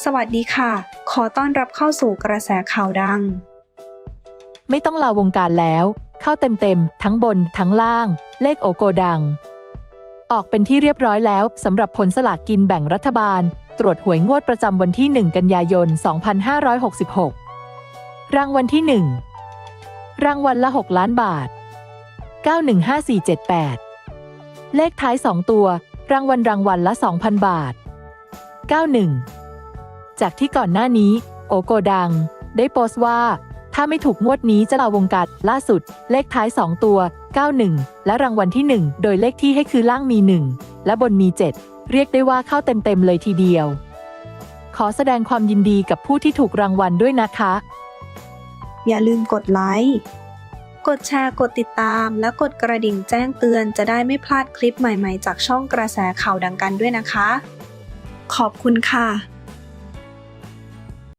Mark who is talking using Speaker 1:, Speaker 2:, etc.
Speaker 1: สวัสดีค่ะ ขอต้อนรับเข้าสู่กระแสข่าวดัง
Speaker 2: ไม่ต้องลาวงการแล้ว เข้าเต็มๆ ทั้งบนทั้งล่าง เลขโอโกดัง ออกเป็นที่เรียบร้อยแล้วสำหรับผลสลากกินแบ่งรัฐบาล ตรวจหวยงวดประจำวันที่ 1 กันยายน 2566 รางวัลที่ 1 รางวัลละ 6 ล้านบาท 915478 เลขท้าย 2 ตัว รางวัลรางวัลละ 2,000 บาท 91 จากที่ก่อนหน้านี้ โอโกดัง ได้โพสต์ว่า ถ้าไม่ถูกงวดนี้จะลาวงการล่าสุด เลขท้าย 2 ตัว 91 และรางวัลที่ 1 โดยเลขที่ให้คือล่างมี 1 และบนมี 7 เรียกได้ว่าเข้าเต็มๆเลยทีเดียว ขอแสดงความยินดีกับผู้ที่ถูกรางวัลด้วยนะคะ
Speaker 1: อย่าลืมกดไลค์กดแชร์กดติดตาม และกดกระดิ่งแจ้งเตือนจะได้ไม่พลาดคลิปใหม่ๆ จากช่องกระแสข่าวดังกันด้วยนะคะ ขอบคุณค่ะ